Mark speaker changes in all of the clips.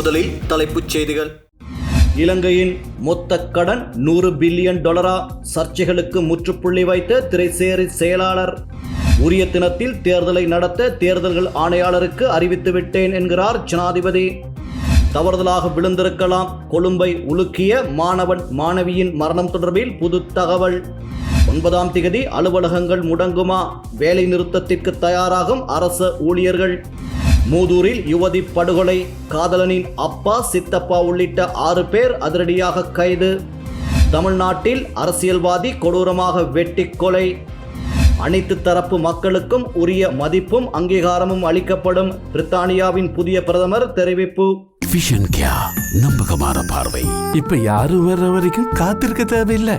Speaker 1: முதலில் தலைப்புச் செய்திகள். இலங்கையின் மொத்த கடன் நூறு பில்லியன் டாலரா. சர்ச்சைகளுக்கு முற்றுப்புள்ளி வைத்த திரைசேரி செயலாளர். உரிய தினத்தில் தேர்தலை நடத்த தேர்தல்கள் ஆணையாளருக்கு அறிவித்து விட்டேன் என்கிறார் ஜனாதிபதி. தவறுதலாக விழுந்திருக்கலாம். கொழும்பை உலுக்கிய மாணவன் மாணவியின் மரணம் தொடர்பில் புது தகவல். ஒன்பதாம் திகதி அலுவலகங்கள் முடங்குமா? வேலை நிறுத்தத்திற்கு தயாராகும் அரச ஊழியர்கள். மூதூரில் யுவதி படுகொலை காதலனின் அப்பா சித்தப்பா உள்ளிட்ட ஆறு பேர் அதிரடியாக கைது. தமிழ்நாட்டில் அரசியல்வாதி கொடூரமாக வெட்டி கொலை. அனைத்து தரப்பு மக்களுக்கும் உரிய மதிப்பும் அங்கீகாரமும் அளிக்கப்படும் பிரித்தானியாவின் புதிய பிரதமர் தெரிவிப்பு.
Speaker 2: விஷன் கியா நம்பகமான பார்வை.
Speaker 3: இப்ப யாரும் வர்ற வரைக்கும் காத்திருக்க தேவையில்லை.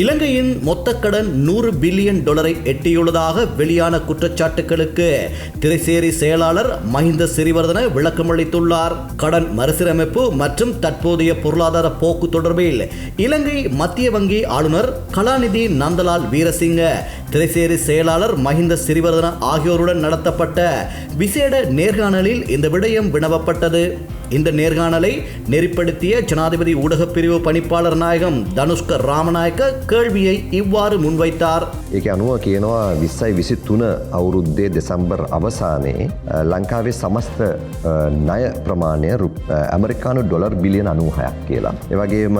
Speaker 1: இலங்கையின் மொத்த கடன் நூறு பில்லியன் டாலரை எட்டியுள்ளதாக வெளியான குற்றச்சாட்டுகளுக்கு திரைசேரி செயலாளர் மஹிந்த சிறிவர்தன விளக்கமளித்துள்ளார் கடன் மறுசீரமைப்பு மற்றும் தற்போதைய பொருளாதார போக்கு தொடர்பில் இலங்கை மத்திய வங்கி ஆளுநர் கலாநிதி நந்தலால் வீரசிங்க திரைசேரி செயலாளர் மஹிந்த சிறிவர்தன ஆகியோருடன் நடத்தப்பட்ட விசேட நேர்காணலில் இந்த விடயம் வினவப்பட்டது. இந்த நேர்காணலை நெறிப்படுத்திய ஜனாதிபதி ஊடகப் பிரிவு பணிப்பாளர் நாயகம் தனுஷ்க ராமநாயக்க கேள்வியை இவ்வாறு முன்வைத்தார்
Speaker 4: ඒක අනුව කියනවා විස්සයි විසි තුන අවුරුද්දේ දෙසම්බර් අවසානයේ අ, ලංකාවේ සමස්ත අ, ණය ප්‍රමාණය රුප- අ, ඇමරිකානු ඩොලර් බිලියන අනූහයක් කියලා. ඒවගේම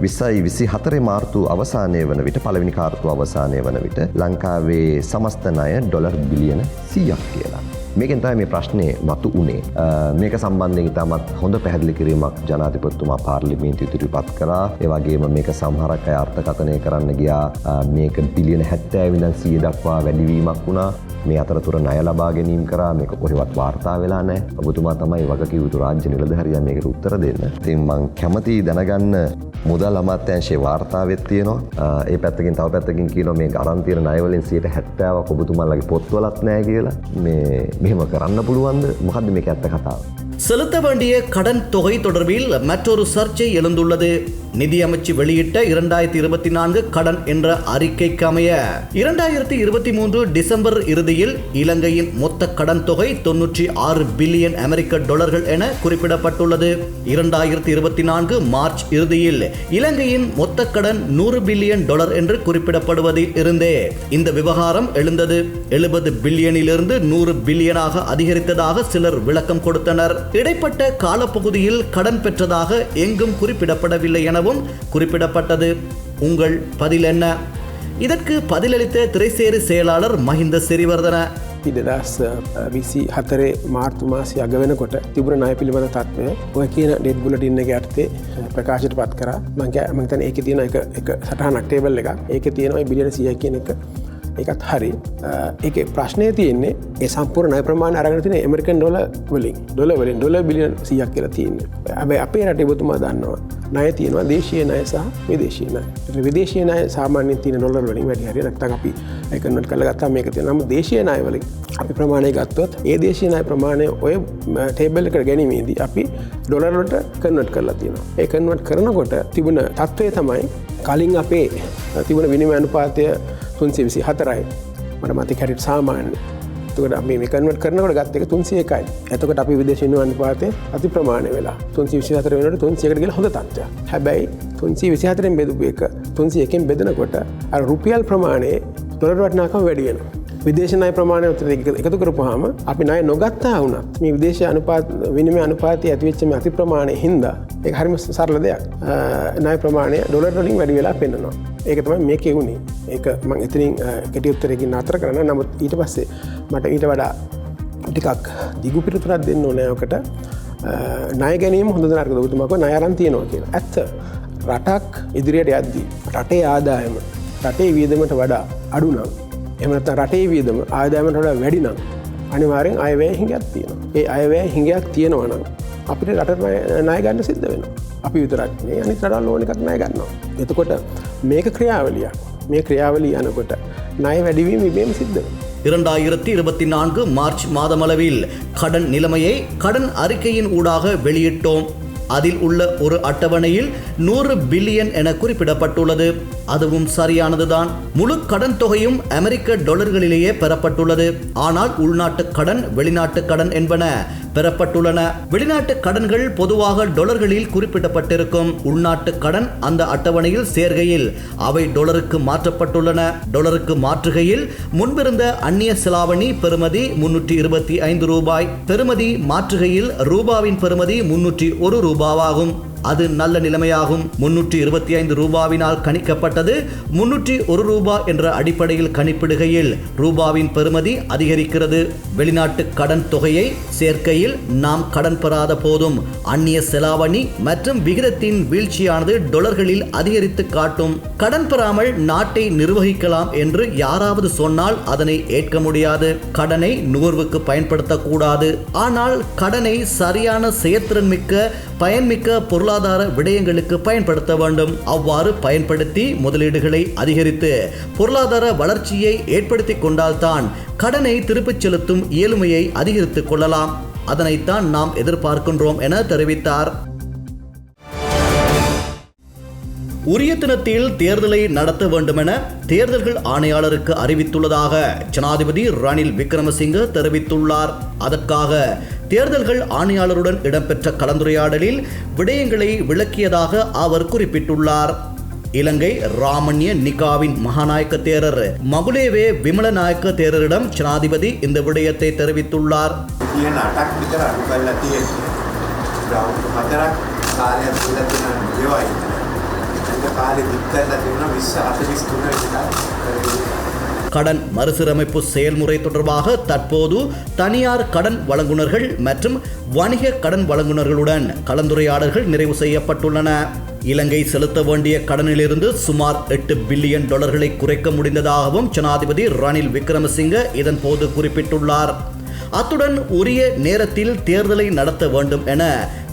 Speaker 4: විස්සයි විසි හතරේ මාර්තු අවසානය වන විට පළවිනි කාර්තු අවසානය වන විට ලංකාවේ සමස්ත ණය ඩොලර් බිලියන සීයක් කියලා. මේකෙන් තමයි මේ ප්‍රශ්නය මතු උනේ අ, මේක සම්බන්ධයෙන් ඉතාමත් හොඳ පැහැදිලි කිරීමක් ජනාධිපතිතුමා පාර්ලිමේන්තු ඉදිරිපත් කරා ඒවගේම මේක සමහරක් අය අර්ථකථනය කරන්න ගියා. අ, මේක බිලියන හැත්තෑවිදන් සිය දක්වා වැඩිවීමක් වුණා. මේ අතරතුර ණය ලබා ගැනීම් කරා මේක කොහෙවත් වාර්තා වෙලා නෑ ඔබතුමා තමයි වගකිව යුතු රාජ්‍ය නිලධහරිය මේකට උත්තර දෙන්න. තින් මං කැමති දැනගන්න මුදල් අමාත්‍යංශේ වාර්තාවත් තියෙනවා. අ, ඒ පැත්තකින් තව පැත්තකින් කියන මේ ගරන්තියන නයවලින් සියට හැත්තාව ඔබතුමල්ලගේ පොත්වලත් නෑ කියලා. මේ මෙහෙම කරන්න පුළුවන්ද මොකක්ද මේක ඇත්ත කතාව.
Speaker 1: செலுத்த வேண்டிய கடன் தொகை தொடர்பில் மற்றொரு சர்ச்சை எழுந்துள்ளது. நிதியமைச்சு வெளியிட்ட இரண்டாயிரத்தி இருபத்தி நான்கு கடன் என்ற அறிக்கைக்கு அமைய இரண்டாயிரத்தி இருபத்தி மூன்று டிசம்பர் இறுதியில் இலங்கையின் மொத்த கடன் தொகை தொன்னூற்றி ஆறு பில்லியன் அமெரிக்க டாலர்கள் என குறிப்பிடப்பட்டுள்ளது. இரண்டாயிரத்தி இருபத்தி நான்கு மார்ச் இறுதியில் இலங்கையின் மொத்த கடன் நூறு பில்லியன் டாலர் என்று குறிப்பிடப்படுவதில் இருந்தே இந்த விவகாரம் எழுந்தது. எழுபது பில்லியனிலிருந்து நூறு பில்லியனாக அதிகரித்ததாக சிலர் விளக்கம் கொடுத்தனர். இடைப்பட்ட காலப்பகுதியில் கடன் பெற்றதாக எங்கும் குறிப்பிடப்படவில்லை எனவும் குறிப்பிடப்பட்டது உங்கள் பதில் என்ன இதற்கு பதிலளித்த திரைசேரி செயலாளர் மஹிந்த சிறிவர்தன
Speaker 5: ඉඩදස් විසි හතරේ මාර්තු මාසි අග වෙනකොට තිබුණ නය පිළිබඳ තත්වය ඔය කියන ඩෙඩ් බුලට ඉන්න ඇත්තේ ප්‍රකාශයට පත් කර මංක මතන ඒක තියෙන එක එක සටහනක් ටේබල් එක ඒක තියෙනවා බිලියන සිය කියන එක එකත් හරි. ඒක ප්‍රශ්නය තියෙන්නේ ඒ සම්පුර නය ප්‍රමාණ අරගතින එමරිකන් ඩොල වලින් ඩොල වලින් ඩොල බිලියන් සියක් කියලා තියන්නේ. ඇබයි අපේ රට බතුමා දන්නවා නය තියෙනවා දේශය නය සහ විදේශීන විදේශය නය සාමාන්‍ය තින නොල වලින් වැඩි හරි නක්ත අපි එකනට කළ ගත්තා මේක තිය නම දේශය නයවලින් අපි ප්‍රමාණය ගත්තොත් ඒ දේශීනය ප්‍රමාණය ඔය ටේබල් එකට ගැනීමේදී අපි ඩොලර්ලට කන්නට කරලා තියෙනවා. ඒ කන්වට කරනකොට තිබුණ තත්ත්වය තමයි කලින් අපේ තිබුණ විනිම අනුපාතය තුන්සේ විසි හතරයි මට මතිකැරිට සාමාන්‍ය. තුකට මේ කනවට කරනකට ගත්තක තුන්සේ එකයි. ඇතකට අපි විදේශන අන් පාතය අති ප්‍රමාණ වෙලා තුන්සේ විසිහතර වෙනට තුන්සේකටගේ හොඳ තත්ව හැබැයි තුන්සේ විසිහතරෙන් බෙදුපු එක. තුන්සේ එකෙන් බෙදනකොට රුපියල් ප්‍රමාණය දොරට වටනාකම් වැඩියෙනවා විදේශනය ප්‍රමාණය උතර එකතු කරපුහම අපි නය නොගත්තා වුණත් මේ විදේශ අනුපාත් විනිම අනුපාති ඇතිවෙච්චම අති ප්‍රමාණය හින්ද එක හරිම සරල දෙයක්. නය ප්‍රමාණය ඩොලටලින් වැඩි වෙලා පෙන්න්නවා. ඒක තමයි මේක වුණේ ඒක මං එතනින් කෙටි උත්තරකින් අතර කරන නමුත් ඊට පස්සේ මට ඊට වඩා ටිකක් දිගු පිරිතුරත් දෙන්න ඕනෑකට නය ගැනීම හොඳ නර්ක දතුමක නයරන් තියනවා කියලා. ඇත්ත. රටක් ඉදිරියට යද්දී රටේ ආදායම රටේ වියදමට වඩා අඩුනම් එමනත රටේ වියදම ආදායමට වඩා වැඩිනම් අනිවාරෙන් අයවැය හිඟයක් තියෙනවා ඒ අයවැය හිඟයක් තියෙනවනම් අපිට රට නාය ගන්න සිද්ධ වෙන අපි විතරක් මේ අනි තරල් ඕන එකක් නය ගන්නවා එතකොට මේක ක්‍රියාවලිය මේ ක්‍රියාවලි යනකොට නය වැඩිවීම ඉබේම සිද්ධ
Speaker 1: இரண்டாயிரத்தி இருபத்தி நான்கு மார்ச் மாதமளவில் கடன் நிலைமையை கடன் அறிக்கையின் ஊடாக வெளியிட்டோம் அதில் உள்ள ஒரு அட்டவணையில் நூறு பில்லியன் என குறிப்பிடப்பட்டுள்ளது அதுவும் சரியானதுதான். முழு கடன் தொகையும் அமெரிக்க டாலர்களிலேயே பெறப்பட்டுள்ளது. ஆனால் உள்நாட்டு கடன் வெளிநாட்டு கடன் என்பன பெறப்பட்டுள்ளன. வெளிநாட்டு கடன்கள் பொதுவாக டொலர்களில் குறிப்பிடப்பட்டிருக்கும். உள்நாட்டு கடன் அந்த அட்டவணையில் சேர்கையில் அவை டொலருக்கு மாற்றப்பட்டுள்ளன. டொலருக்கு மாற்றுகையில் முன்பிருந்த அந்நிய செலாவணி பெறுமதி முன்னூற்றி இருபத்தி ஐந்து ரூபாய். பெறுமதி மாற்றுகையில் ரூபாவின் பெறுமதி முன்னூற்றி ஒரு ரூபாவாகும். அது நல்ல நிலைமையாகும். முன்னூற்றி இருபத்தி ஐந்து ரூபாவினால் கணிக்கப்பட்டது. முன்னூற்றி ஒரு ரூபா என்ற அடிப்படையில் கணிப்பிடுகையில் ரூபாவின் பெறுமதி அதிகரிக்கிறது. வெளிநாட்டு கடன் தொகையை சேர்க்கையில் நாம் கடன் பெறாத போதும் அந்நிய செலாவணி மற்றும் விகிதத்தின் வீழ்ச்சியானது டொலர்களில் அதிகரித்து காட்டும். கடன் பெறாமல் நாட்டை நிர்வகிக்கலாம் என்று யாராவது சொன்னால் அதனை ஏற்க முடியாது. கடனை நுகர்வுக்கு பயன்படுத்தக்கூடாது. ஆனால் கடனை சரியான செயற்திறன் மிக்க பயன்மிக்க பொருளாதார விடயங்களுக்கு பயன்படுத்த வேண்டும். அவ்வாறு பயன்படுத்தி முதலீடுகளை அதிகரித்து பொருளாதார வளர்ச்சியை ஏற்படுத்தி கொண்டால்தான் கடனை திருப்பிச் செலுத்தும் இயலுமையை அதிகரித்துக் கொள்ளலாம். அதனைத்தான் நாம் எதிர்பார்க்கின்றோம் என தெரிவித்தார். உரிய தினத்தில் தேர்தலை நடத்த வேண்டுமென தேர்தல்கள் ஆணையாளருக்கு அறிவித்துள்ளதாக ஜனாதிபதி ரணில் விக்ரமசிங்க தெரிவித்துள்ளார். அதற்காக தேர்தல்கள் ஆணையாளருடன் இடம்பெற்ற கலந்துரையாடலில் விடயங்களை விளக்கியதாக அவர் குறிப்பிட்டுள்ளார் இலங்கை ராமண்ய நிகாவின் மகாநாயக்க தேரர் மகுலேவே விமலநாயக்க தேரரிடம் ஜனாதிபதி இந்த விடயத்தை தெரிவித்துள்ளார்
Speaker 6: කියන අටක් විතර අඩු කරලා තියෙන්නේ. ග්‍රවුන්ඩ් හතරක් කාලයක් දීලා තියෙන ඒවා ඉන්න. ඒක කාලේ දික් කරලා තියෙනවා 20 43 විතර.
Speaker 1: கடன் மறுசீரமைப்பு செயல்முறை தொடர்பாக தற்போது தனியார் கடன் வழங்குனர்கள் மற்றும் வணிக கடன் வழங்குனர்களுடன் கலந்துரையாடல்கள் நிறைவு செய்யப்பட்டுள்ளன. இலங்கை செலுத்த வேண்டிய கடனிலிருந்து சுமார் எட்டு பில்லியன் டாலர்களை குறைக்க முடிந்ததாகவும் ஜனாதிபதி ரணில் விக்ரமசிங்க இதன்போது குறிப்பிட்டுள்ளார். அத்துடன் உரிய நேரத்தில் தேர்தலை நடத்த வேண்டும் என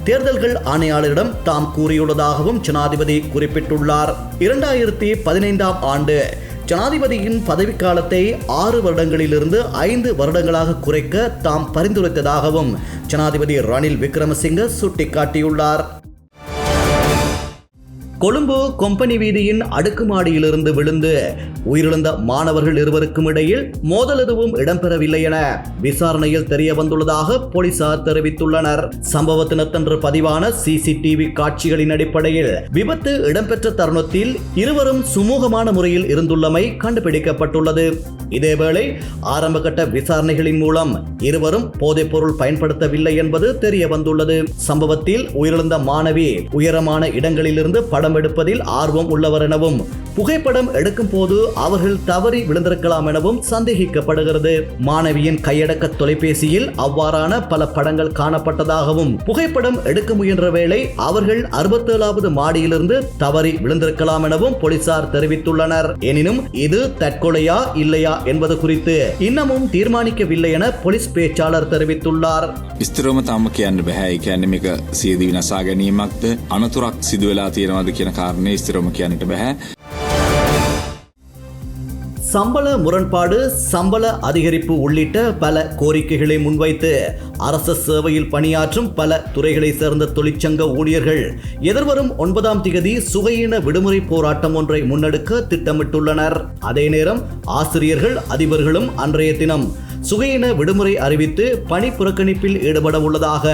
Speaker 1: தேர்தல்கள் ஆணையாளரிடம் தாம் கூறியுள்ளதாகவும் ஜனாதிபதி குறிப்பிட்டுள்ளார். இரண்டாயிரத்தி பதினைந்தாம் ஆண்டு ஜனாதிபதியின் பதவிக்காலத்தை ஆறு வருடங்களிலிருந்து ஐந்து வருடங்களாக குறைக்க தாம் பரிந்துரைத்ததாகவும் ஜனாதிபதி ரணில் விக்ரமசிங்க சுட்டிக்காட்டியுள்ளார். கொழும்பு கொம்பனி வீதியின் அடுக்குமாடியிலிருந்து விழுந்து உயிரிழந்த மாணவர்கள் இருவருக்கும் இடையில் மோதல் எதுவும் இடம்பெறவில்லை என விசாரணையில் தெரிய வந்துள்ளதாக போலீசார் தெரிவித்துள்ளனர். சம்பவ தினத்தன்று பதிவான சிசிடிவி காட்சிகளின் அடிப்படையில் விபத்து இடம்பெற்ற தருணத்தில் இருவரும் சுமூகமான முறையில் இருந்துள்ளமை கண்டுபிடிக்கப்பட்டுள்ளது. இதேவேளை ஆரம்பகட்ட விசாரணைகளின் மூலம் இருவரும் போதைப்பொருள் பயன்படுத்தவில்லை என்பது தெரிய வந்துள்ளது சம்பவத்தில் உயிரிழந்த மாணவி உயரமான இடங்களிலிருந்து படம் எடுப்பதில் ஆர்வம் உள்ளவர் எனவும் புகைப்படம் எடுக்கும் போது அவர்கள் தவறி விழுந்திருக்கலாம் எனவும் சந்தேகிக்கப்படுகிறது மாணவியின் கையடக்க தொலைபேசியில் அவ்வாறான பல படங்கள் காணப்பட்டதாகவும் புகைப்படம் எடுக்க முயன்ற வேளை அவர்கள் அறுபத்தேழாவது மாடியிலிருந்து தவறி விழுந்திருக்கலாம் எனவும் போலீசார் தெரிவித்துள்ளனர் எனினும் இது தற்கொலையா இல்லையா என்பது குறித்து இன்னமும் தீர்மானிக்கவில்லை என போலீஸ் பேச்சாளர் தெரிவித்துள்ளார்
Speaker 7: විස්තරම තම කියන්න බැහැ ඒ කියන්නේ මේක සියදී විනසා ගැනීමක්ද අනතුරක් සිදු වෙලා තියෙනවද කියන කාරණය ස්තිරම කියන්නට බැහැ
Speaker 1: சம்பள முரண்பாடு சம்பள அதிகரிப்பு உள்ளிட்ட பல கோரிக்கைகளை முன்வைத்து அரச சேவையில் பணியாற்றும் பல துறைகளை சேர்ந்த தொழிற்சங்க ஊழியர்கள் எதிர்வரும் ஒன்பதாம் திகதி சுகையின விடுமுறை போராட்டம் ஒன்றை முன்னெடுக்க திட்டமிட்டுள்ளனர் அதே நேரம் ஆசிரியர்கள் அதிபர்களும் அன்றைய தினம் சுகையின விடுமுறை அறிவித்து பணி புறக்கணிப்பில் ஈடுபட உள்ளதாக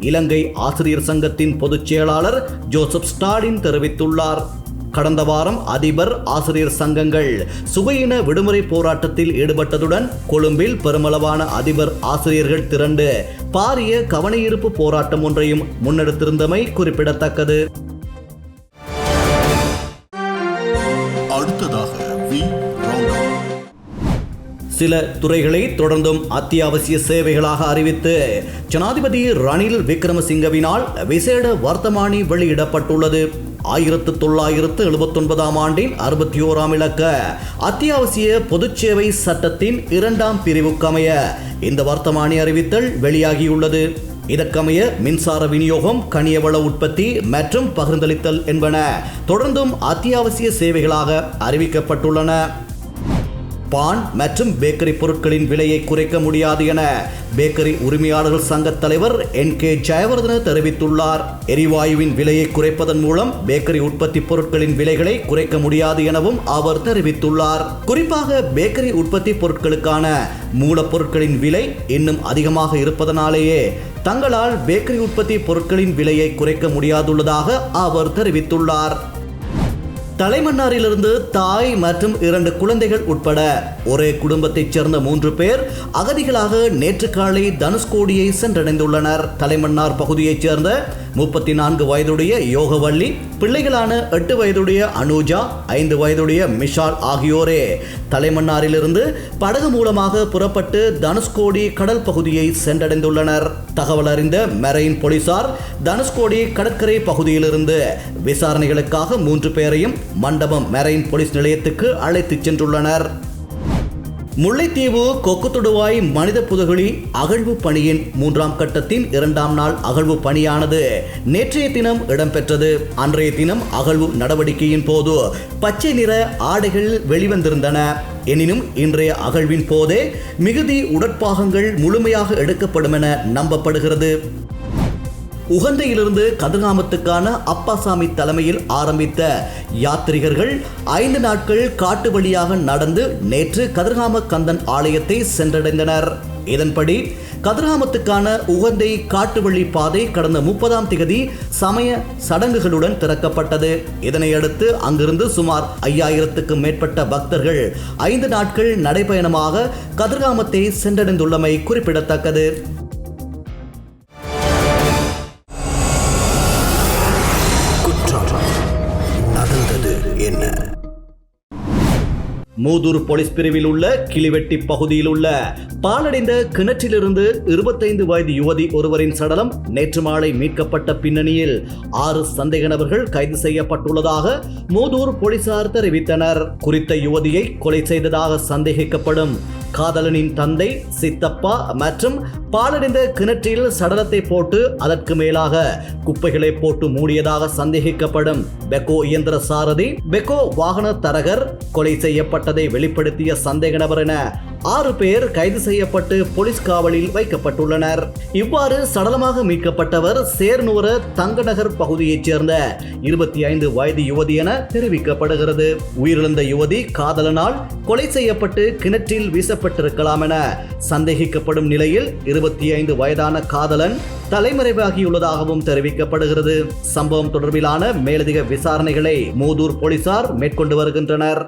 Speaker 1: இலங்கை ஆசிரியர் சங்கத்தின் பொதுச் செயலாளர் ஜோசப் ஸ்டாலின் தெரிவித்துள்ளார். கடந்த வாரம் அதிபர் ஆசிரியர் சங்கங்கள் சுகையின விடுமுறை போராட்டத்தில் ஈடுபட்டதுடன் கொழும்பில் பெருமளவான அதிபர் ஆசிரியர்கள் திரண்டு பாரிய கவனஈர்ப்பு போராட்டம் ஒன்றையும் முன்னெடுத்திருந்தமை குறிப்பிடத்தக்கது. சில துறைகளை தொடர்ந்தும் அத்தியாவசிய சேவைகளாக அறிவித்து ஜனாதிபதி ரணில் விக்ரமசிங்கவினால் விசேட வர்த்தமானி வெளியிடப்பட்டுள்ளது. ஆயிரத்து தொள்ளாயிரத்து எழுபத்தொன்பதாம் ஆண்டின் அறுபத்தி ஓராம் இலக்க அத்தியாவசிய பொதுச்சேவை சட்டத்தின் இரண்டாம் பிரிவுக்கமைய இந்த வர்த்தமானி அறிவித்தல் வெளியாகியுள்ளது. இதற்கமைய மின்சார விநியோகம் கனியவள உற்பத்தி மற்றும் பகிர்ந்தளித்தல் என்பன தொடர்ந்தும் அத்தியாவசிய சேவைகளாக அறிவிக்கப்பட்டுள்ளன. பான் மற்றும் பேக்கரி பொருட்களின் விலையை குறைக்க முடியாது என பேக்கரி உரிமையாளர்கள் சங்க தலைவர் என் கே ஜெயவர்தன தெரிவித்துள்ளார். எரிவாயுவின் விலையை குறைப்பதன் மூலம் பேக்கரி உற்பத்தி பொருட்களின் விலைகளை குறைக்க முடியாது எனவும் அவர் தெரிவித்துள்ளார். குறிப்பாக பேக்கரி உற்பத்தி பொருட்களுக்கான மூலப்பொருட்களின் விலை இன்னும் அதிகமாக இருப்பதனாலேயே தங்களால் பேக்கரி உற்பத்தி பொருட்களின் விலையை குறைக்க முடியாதுள்ளதாக அவர் தெரிவித்துள்ளார். தலைமன்னாரிலிருந்து தாய் மற்றும் இரண்டு குழந்தைகள் உட்பட ஒரே குடும்பத்தைச் சேர்ந்த மூன்று பேர் அகதிகளாக நேற்று காலை தனுஷ்கோடியை சென்றடைந்துள்ளனர். தலைமன்னார் பகுதியைச் சேர்ந்த முப்பத்தி நான்கு வயதுடைய யோகவள்ளி பிள்ளைகளான எட்டு வயதுடைய அனுஜா ஐந்து வயதுடைய மிஷால் ஆகியோரே தலைமன்னாரிலிருந்து படகு மூலமாக புறப்பட்டு தனுஷ்கோடி கடல் பகுதியை சென்றடைந்துள்ளனர். தகவல் அறிந்த மெரைன் போலீசார் தனுஷ்கோடி கடற்கரை பகுதியிலிருந்து விசாரணைகளுக்காக மூன்று பேரையும் மண்டபம் மெரைன் போலீஸ் நிலையத்துக்கு அழைத்துச் சென்றுள்ளனர். முல்லைத்தீவு கொக்குத்தொடுவாய் மனித புதகுழி அகழ்வு பணியின் மூன்றாம் கட்டத்தின் இரண்டாம் நாள் அகழ்வு பணியானது நேற்றைய தினம் இடம்பெற்றது. அன்றைய தினம் அகழ்வு நடவடிக்கையின் போது பச்சை நிற ஆடைகள் வெளிவந்திருந்தன. எனினும் இன்றைய அகழ்வின் போதே மிகுதி உடற்பாகங்கள் முழுமையாக எடுக்கப்படும் என நம்பப்படுகிறது. உகந்தையிலிருந்து கதிர்காமத்துக்கான அப்பாசாமி தலைமையில் ஆரம்பித்த யாத்ரிகர்கள் ஐந்து நாட்கள் காட்டு வழியாக நடந்து நேற்று கதிர்காம கந்தன் ஆலயத்தை சென்றடைந்தனர். இதன்படி கதிர்காமத்துக்கான உகந்தை காட்டு வழி பாதை கடந்த முப்பதாம் திகதி சமய சடங்குகளுடன் திறக்கப்பட்டது. இதனையடுத்து அங்கிருந்து சுமார் ஐயாயிரத்துக்கும் மேற்பட்ட பக்தர்கள் ஐந்து நாட்கள் நடைபயணமாக கதிர்காமத்தை சென்றடைந்துள்ளமை குறிப்பிடத்தக்கது. மூதூர் போலீஸ் பிரிவில் உள்ள கிளிவெட்டி பகுதியில் உள்ள பாலடைந்த கிணற்றிலிருந்து இருபத்தைந்து வயது யுவதி ஒருவரின் சடலம் நேற்று மாலை மீட்கப்பட்ட பின்னணியில் ஆறு சந்தேக நபர்கள் கைது செய்யப்பட்டுள்ளதாக மூதூர் போலீசார் தெரிவித்தனர். குறித்த யுவதியை கொலை செய்ததாக சந்தேகிக்கப்படும் காதலனின் தந்தை சித்தப்பா மற்றும் பாலடைந்த கிணற்றில் சடலத்தை போட்டு அதற்கு மேலாக குப்பைகளை போட்டு மூடியதாக சந்தேகிக்கப்படும் பெக்கோ இயந்திர சாரதி பெக்கோ வாகன தரகர் கொலை செய்யப்பட்டதை வெளிப்படுத்திய சந்தேக நபர் என ஆறு பேர் கைது செய்யப்பட்டு போலீஸ் காவலில் வைக்கப்பட்டுள்ளனர். இவ்வாறு சடலமாக மீட்கப்பட்டவர் சேர்நூர தங்கநகர் பகுதியைச் சேர்ந்த இருபத்தி ஐந்து வயது யுவதி என தெரிவிக்கப்படுகிறது. உயிரிழந்த யுவதி காதலனால் கொலை செய்யப்பட்டு கிணற்றில் வீசப்பட்டிருக்கலாம் என சந்தேகிக்கப்படும் நிலையில் இருபத்தி ஐந்து வயதான காதலன் தலைமறைவாகியுள்ளதாகவும் தெரிவிக்கப்படுகிறது. சம்பவம் தொடர்பிலான மேலதிக விசாரணைகளை மூதூர் போலீசார் மேற்கொண்டு வருகின்றனர்.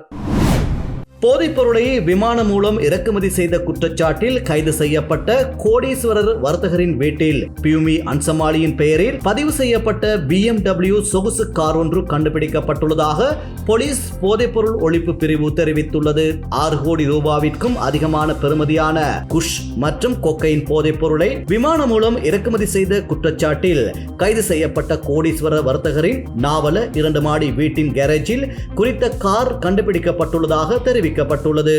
Speaker 1: போதைப் பொருளை விமானம் மூலம் இறக்குமதி செய்த குற்றச்சாட்டில் கைது செய்யப்பட்ட கோடீஸ்வரர் வர்த்தகரின் வீட்டில். பியூமி அன்சமாலியின் பெயரில் பதிவு செய்யப்பட்ட BMW சொகுசு கார் ஒன்று கண்டுபிடிக்கப்பட்டுள்ளதாக போலீஸ் போதைப்பொருள் ஒழிப்பு பிரிவு தெரிவித்துள்ளது. ஆறு கோடி ரூபாவிற்கும் அதிகமான பெறுமதியான குஷ் மற்றும் கொக்கையின் போதைப் பொருளை விமானம் மூலம் இறக்குமதி செய்த குற்றச்சாட்டில் கைது செய்யப்பட்ட கோடீஸ்வரர் வர்த்தகரின் நாவல இரண்டு மாடி வீட்டின் கேரேஜில் குறித்த கார் கண்டுபிடிக்கப்பட்டுள்ளதாக தெரிவிக்கப்பட்டுள்ளது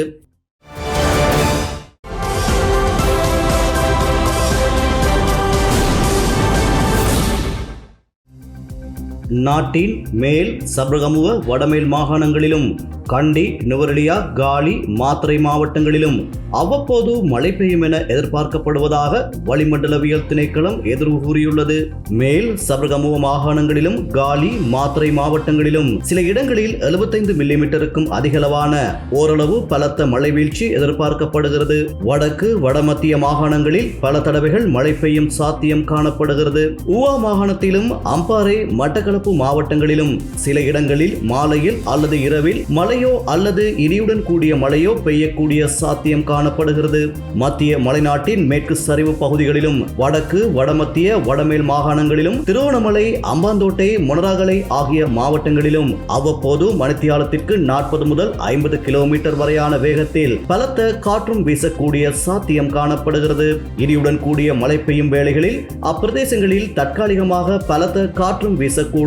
Speaker 1: நாட்டின் மேல் சபரகமுவ வடமேல் மாகாணங்களிலும் கண்டி நுவரெலியா காலி மாத்தறை மாவட்டங்களிலும் அவ்வப்போது மழை பெய்யும் என எதிர்பார்க்கப்படுவதாக வளிமண்டலவியல் திணைக்களம் எதிர்வு கூறியுள்ளது. மேல் சபரகமுவ மாகாணங்களிலும் காலி மாத்தறை மாவட்டங்களிலும் சில இடங்களில் 75 மில்லிமீட்டருக்கும் அதிகளவான ஓரளவு பலத்த மழை வீழ்ச்சி எதிர்பார்க்கப்படுகிறது. வடக்கு வடமத்திய மாகாணங்களில் பல தடவைகள் மழை பெய்யும் சாத்தியம் காணப்படுகிறது. உவா மாகாணத்திலும் அம்பாறை மட்டக்களப்பு மாவட்டங்களிலும் சில இடங்களில் மாலையில் அல்லது இரவில் மழையோ அல்லது இடியுடன் கூடிய மழையோ பெய்யக்கூடிய சாத்தியம் காணப்படுகிறது. மத்திய மலைநாட்டின் மேற்கு சரிவு பகுதிகளிலும் வடக்கு வடமத்திய வடமேல் மாகாணங்களிலும் திருவண்ணாமலை அம்பாந்தோட்டை மொனராகலை ஆகிய மாவட்டங்களிலும் அவ்வப்போது மணித்தியாலத்திற்கு நாற்பது முதல் ஐம்பது கிலோமீட்டர் வரையான வேகத்தில் பலத்த காற்றும் வீசக்கூடிய சாத்தியம் காணப்படுகிறது. இடியுடன் கூடிய மழை பெய்யும் வேளைகளில் அப்பிரதேசங்களில் தற்காலிகமாக பலத்த காற்றும் வீசக்கூடும்.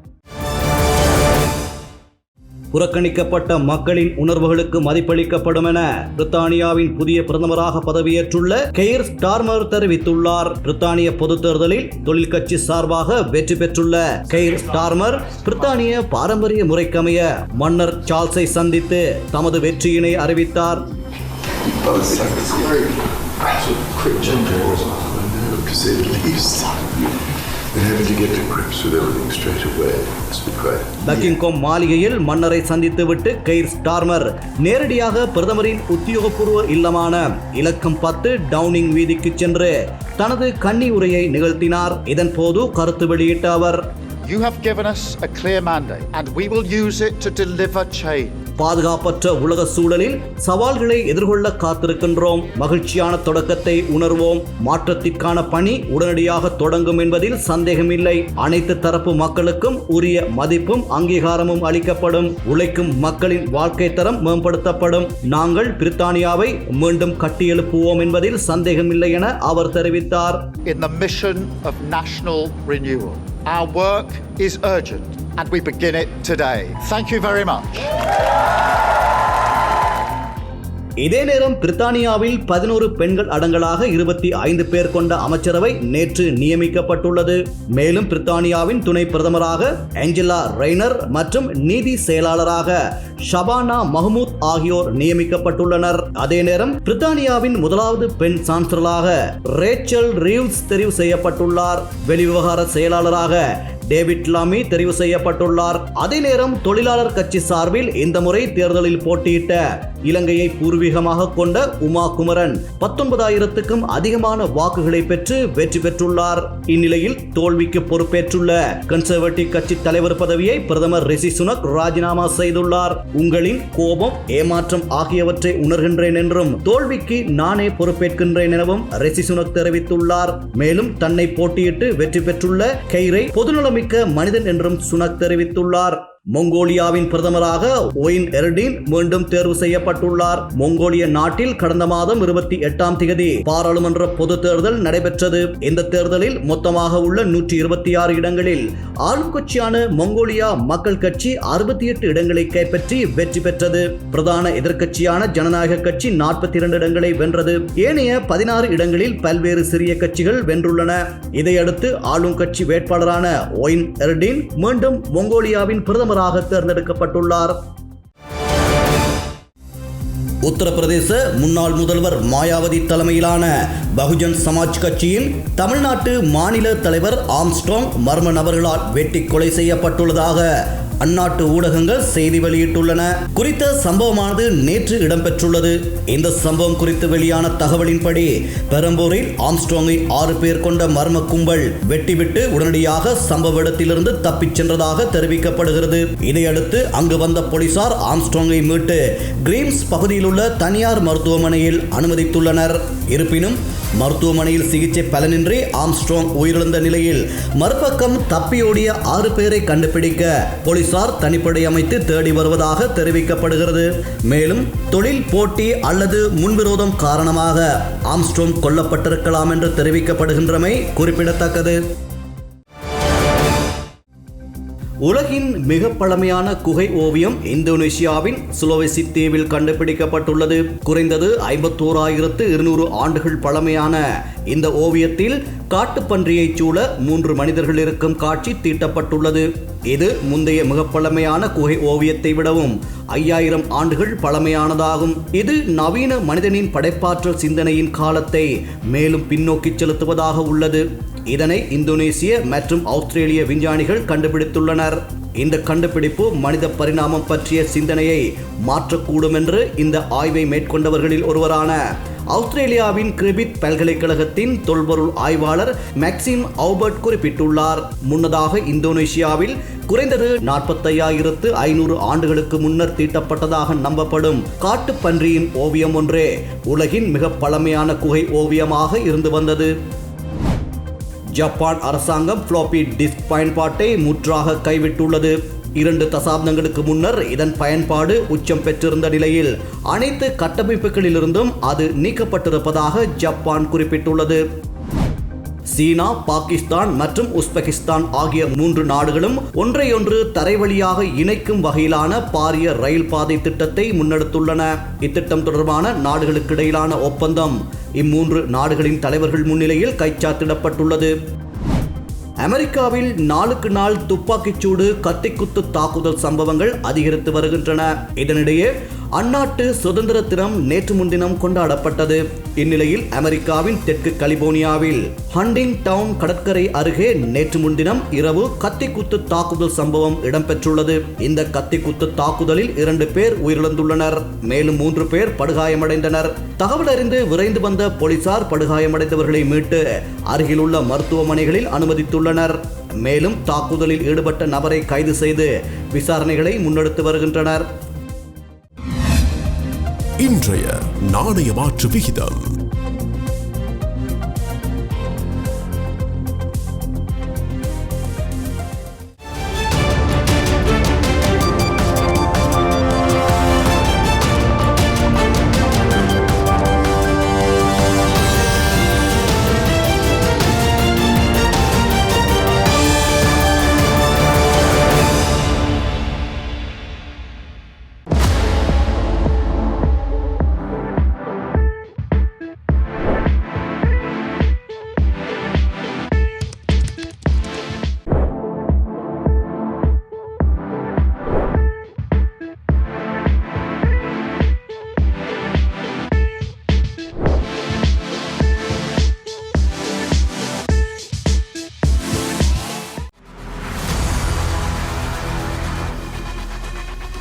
Speaker 1: புறக்கணிக்கப்பட்ட மக்களின் உணர்வுகளுக்கு மதிப்பளிக்கப்படும் என பிரித்தானியாவின் புதிய பிரதமராக பதவியேற்றுள்ள கெய்ர் ஸ்டார்மர் தெரிவித்துள்ளார் பிரித்தானிய பொது தேர்தலில் தொழில் கட்சி சார்பாக வெற்றி பெற்றுள்ள கெய்ர் ஸ்டார்மர் பிரித்தானிய பாரம்பரிய முறைக்கமைய மன்னர் சார்ல்ஸை சந்தித்து தமது வெற்றியினை அறிவித்தார் பக்கிங்காம் மாளிகையில் மன்னரை சந்தித்துவிட்டு கெய்ர் ஸ்டார்மர் நேரடியாக பிரதமரின் உத்தியோகபூர்வ இல்லமான இலக்கம் பத்து டவுனிங் வீதிக்கு சென்று தனது கன்னி உரையை நிகழ்த்தினார். இதன் போது கருத்து வெளியிட்ட அவர்
Speaker 8: You have given us a clear mandate, and we will use it to deliver change.
Speaker 1: பாதுகாப்பற்ற உலக சூழலில் சவால்களை எதிர்கொள்ள காத்திருக்கின்றோம். மகிழ்ச்சியான தொடக்கத்தை உணர்வோம். மாற்றத்திற்கான பணி உடனடியாக தொடங்கும் என்பதில் சந்தேகமில்லை. அனைத்து தரப்பு மக்களுக்கும் உரிய மதிப்பும் அங்கீகாரமும் அளிக்கப்படும். உழைக்கும் மக்களின் வாழ்க்கை தரம் மேம்படுத்தப்படும். நாங்கள் பிரித்தானியாவை மீண்டும் கட்டியெழுப்புவோம் என்பதில் சந்தேகமில்லை என அவர் தெரிவித்தார்.
Speaker 8: In the mission of national renewal, our work is urgent, and we begin it today. Thank you very much.
Speaker 1: இதே நேரம் பிரித்தானியாவில் பதினோரு பெண்கள் அடங்கலாக இருபத்தி ஐந்து பேர் கொண்ட அமைச்சரவை நேற்று நியமிக்கப்பட்டுள்ளது. மேலும் பிரித்தானியாவின் துணை பிரதமராக ஏஞ்சலா ரெய்னர் மற்றும் நீதி செயலாளராக ஷபானா மஹமூத் ஆகியோர் நியமிக்கப்பட்டுள்ளனர். அதே நேரம் பிரித்தானியாவின் முதலாவது பெண் சான்சலராக ரேச்சல் ரீவ்ஸ் தெரிவு செய்யப்பட்டுள்ளார். வெளிவிவகார செயலாளராக டேவிட் லாமி தெரிவு செய்யப்பட்டுள்ளார். அதே நேரம் தொழிலாளர் கட்சி சார்பில் இந்த முறை தேர்தலில் போட்டியிட்ட இலங்கையை பூர்வீகமாக கொண்ட உமா குமரன் பத்தொன்பதாயிரத்துக்கும் அதிகமான வாக்குகளை பெற்று வெற்றி பெற்றுள்ளார். இந்நிலையில் தோல்விக்கு பொறுப்பேற்றுள்ள கன்சர்வேட்டிவ் கட்சி தலைவர் பதவியை பிரதமர் ரிஷி சுனக் ராஜினாமா செய்துள்ளார். உங்களின் கோபம் ஏமாற்றம் ஆகியவற்றை உணர்கின்றேன் என்றும் தோல்விக்கு நானே பொறுப்பேற்கின்றேன் எனவும் ரிஷி சுனக் தெரிவித்துள்ளார். மேலும் தன்னை போட்டியிட்டு வெற்றி பெற்றுள்ள கெய்ரை பொதுநலமிக்க மனிதன் என்றும் சுனக் தெரிவித்துள்ளார். மங்கோலியாவின் பிரதமராக ஒயின் எர்டின் மீண்டும் தேர்வு செய்யப்பட்டுள்ளார். மங்கோலிய நாட்டில் கடந்த மாதம் இருபத்தி எட்டாம் தேதி பாராளுமன்ற பொது தேர்தல் நடைபெற்றது. இந்த தேர்தலில் மொத்தமாக உள்ள நூற்றி இருபத்தி ஆறு இடங்களில் ஆளும் கட்சியான மக்கள் கட்சி அறுபத்தி எட்டு இடங்களை கைப்பற்றி வெற்றி பெற்றது. பிரதான எதிர்க்கட்சியான ஜனநாயக கட்சி நாற்பத்தி இரண்டு இடங்களை வென்றது. ஏனைய பதினாறு இடங்களில் பல்வேறு சிறிய கட்சிகள் வென்றுள்ளன. இதையடுத்து ஆளும் கட்சி வேட்பாளரான ஒயின் எர்டின் மீண்டும் மங்கோலியாவின் பிரதமர் பிரதமராக தேர்ந்தெடுக்கப்பட்டுள்ளார். உத்தரப்பிரதேச முன்னாள் முதல்வர் மாயாவதி தலைமையிலான பகுஜன் சமாஜ் கட்சியின் தமிழ்நாட்டு மாநில தலைவர் ஆம்ஸ்ட்ராங் மர்ம நபர்களால் வெட்டி கொலை செய்யப்பட்டுள்ளதாக அந்நாட்டு ஊடகங்கள் செய்தி வெளியிட்டுள்ளன. குறித்த சம்பவமானது நேற்று இடம்பெற்றுள்ளது. இந்த சம்பவம் குறித்து வெளியான தகவலின்படி பெரம்பூரில் ஆம்ஸ்ட்ராங்கை ஆறு பேர் கொண்ட மர்ம கும்பல் வெட்டிவிட்டு உடனடியாக சம்பவ இடத்திலிருந்து தப்பிச் சென்றதாக தெரிவிக்கப்படுகிறது. இதையடுத்து அங்கு வந்த போலீசார் ஆம்ஸ்ட்ராங்கை மீட்டு கிரீம்ஸ் பகுதியில் உள்ள தனியார் மருத்துவமனையில் அனுமதித்துள்ளனர். இருப்பினும் மருத்துவமனையில் சிகிச்சை பலனின்றி ஆம்ஸ்ட்ராங் உயிரிழந்த நிலையில் மறுபக்கம் தப்பியோடிய ஆறு பேரை கண்டுபிடிக்க போலீசார் தனிப்படை அமைத்து தேடி வருவதாக தெரிவிக்கப்படுகிறது. மேலும் தொழில் போட்டி அல்லது முன்விரோதம் காரணமாக ஆம்ஸ்ட்ராங் கொல்லப்பட்டிருக்கலாம் என்று தெரிவிக்கப்படுகின்றமை குறிப்பிடத்தக்கது. உலகின் மிக பழமையான குகை ஓவியம் இந்தோனேசியாவின் சுலோவெசி தீவில் கண்டுபிடிக்கப்பட்டுள்ளது. குறைந்தது ஐம்பத்தோராயிரத்து இருநூறு ஆண்டுகள் பழமையான இந்த ஓவியத்தில் காட்டுப்பன்றியைச் சூழ மூன்று மனிதர்கள் இருக்கும் காட்சி தீட்டப்பட்டுள்ளது. இது முந்தைய மிக பழமையான குகை ஓவியத்தை விடவும் ஐயாயிரம் ஆண்டுகள் பழமையானதாகும். இது நவீன மனிதனின் படைப்பாற்றல் சிந்தனையின் காலத்தை மேலும் பின்னோக்கி செலுத்துவதாக உள்ளது. இதனை இந்தோனேசிய மற்றும் ஆஸ்திரேலிய விஞ்ஞானிகள் கண்டுபிடித்துள்ளனர். இந்த கண்டுபிடிப்பு மனித பரிணாமம் பற்றிய சிந்தனையை மாற்றக்கூடும் என்று இந்த ஆய்வை மேற்கொண்டவர்களில் ஒருவரான ஆஸ்திரேலியாவின் கிரிபித் பல்கலைக்கழகத்தின் தொல்பொருள் ஆய்வாளர் மேக்சிம் அவுபர்ட் குறிப்பிட்டுள்ளார். முன்னதாக இந்தோனேசியாவில் குறைந்தது நாற்பத்தையாயிரத்து ஐநூறு ஆண்டுகளுக்கு முன்னர் தீட்டப்பட்டதாக நம்பப்படும் காட்டுப்பன்றியின் ஓவியம் ஒன்றே உலகின் மிக பழமையான குகை ஓவியமாக இருந்து வந்தது. ஜப்பான் அரசாங்கம் ஃப்ளாப்பி டிஸ்க் பயன்பாட்டை முற்றாக கைவிட்டுள்ளது. இரண்டு தசாப்தங்களுக்கு முன்னர் இதன் பயன்பாடு உச்சம் பெற்றிருந்த நிலையில் அனைத்து கட்டமைப்புகளிலிருந்தும் அது நீக்கப்பட்டிருப்பதாக ஜப்பான் குறிப்பிட்டுள்ளது. சீனா பாகிஸ்தான் மற்றும் உஸ்பெகிஸ்தான் ஆகிய மூன்று நாடுகளும் ஒன்றையொன்று தரைவழியாக இணைக்கும் வகையிலான பாரிய ரயில் பாதை திட்டத்தை முன்னெடுத்துள்ளன. இத்திட்டம் தொடர்பான நாடுகளுக்கிடையிலான ஒப்பந்தம் இம்மூன்று நாடுகளின் தலைவர்கள் முன்னிலையில் கைச்சாத்திடப்பட்டுள்ளது. அமெரிக்காவில் நாளுக்கு நாள் துப்பாக்கிச்சூடு கத்திக்குத்து தாக்குதல் சம்பவங்கள் அதிகரித்து வருகின்றன. இதனிடையே அந்நாட்டு சுதந்திர தினம் நேற்று முன்தினம் கொண்டாடப்பட்டது. இந்நிலையில் அமெரிக்காவின் தெற்கு கலிபோர்னியாவில் ஹண்டிங் டவுன் கடற்கரை அருகே நேற்று முன்தினம் இரவு கத்திக்குத்து தாக்குதல் சம்பவம் இடம்பெற்றுள்ளது. இந்த கத்திக்குத்து தாக்குதலில் இரண்டு பேர் உயிரிழந்துள்ளனர். மேலும் மூன்று பேர் படுகாயமடைந்தனர். தகவல் அறிந்து விரைந்து வந்த போலீசார் படுகாயமடைந்தவர்களை மீட்டு அருகிலுள்ள மருத்துவமனைகளில் அனுமதித்துள்ளனர். மேலும் தாக்குதலில் ஈடுபட்ட நபரை கைது செய்து விசாரணைகளை முன்னெடுத்து வருகின்றனர்.
Speaker 9: இன்றைய நாணய மாற்று விகிதம்.